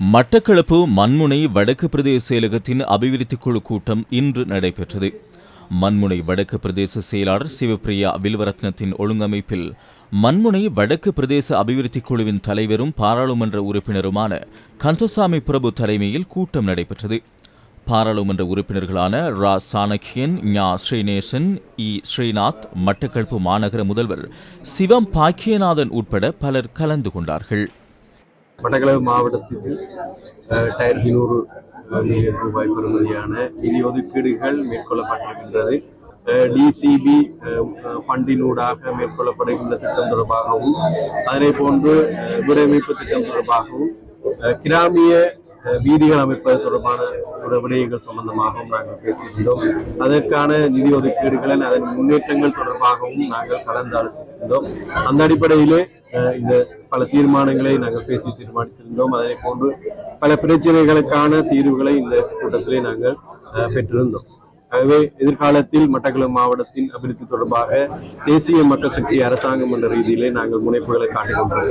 மட்டக்களப்பு மண்முனை வடக்கு பிரதேச செயலகத்தின் அபிவிருத்தி குழு கூட்டம் இன்று நடைபெற்றது. மண்முனை வடக்கு பிரதேச செயலாளர் சிவப்பிரியா வில்வரத்னத்தின் ஒழுங்கமைப்பில் மண்முனை வடக்கு பிரதேச அபிவிருத்தி குழுவின் தலைவரும் பாராளுமன்ற உறுப்பினருமான கந்தசாமி பிரபு தலைமையில் கூட்டம் நடைபெற்றது. பாராளுமன்ற உறுப்பினர்களான ரா. சாணக்கியன் ஞா. ஸ்ரீநேசன் இ. ஸ்ரீநாத் மட்டக்களப்பு மாநகர முதல்வர் சிவம் பாக்கியநாதன் உட்பட பலர் கலந்து கொண்டார்கள். வடகிழக்கு மாவட்டத்திற்கு ரெண்டாயிரத்தி நூறு மில்லியன் ரூபாய் பெறுமதியான நிதி ஒதுக்கீடுகள் மேற்கொள்ளப்பட்டிருக்கின்றது. டிசிபி ஃபண்டினூடாக மேற்கொள்ளப்படுகின்ற திட்டம் தொடர்பாகவும் அதனை போன்று அஹ், திட்டம் தொடர்பாகவும் கிராமிய வீதிகள் அமைப்பது தொடர்பான ஒரு விடயங்கள் சம்பந்தமாகவும் நாங்கள் பேசியிருந்தோம். அதற்கான நிதி ஒதுக்கீடுகளின் அதன் முன்னேற்றங்கள் தொடர்பாகவும் நாங்கள் கலந்து ஆலோசித்திருந்தோம். அந்த அடிப்படையிலே அஹ், இந்த பல தீர்மானங்களை நாங்கள் பேசி தீர்மானித்திருந்தோம். அதே போன்று பல பிரச்சனைகளுக்கான தீர்வுகளை இந்த கூட்டத்திலே நாங்கள் அஹ், பெற்றிருந்தோம். ஆகவே எதிர்காலத்தில் மட்டக்களப்பு மாவட்டத்தின் அபிவிருத்தி தொடர்பாக தேசிய மக்கள் சக்தி அரசாங்கம் என்ற ரீதியிலே நாங்கள் முனைப்புகளை காட்டிக் கொண்டிருக்கிறோம்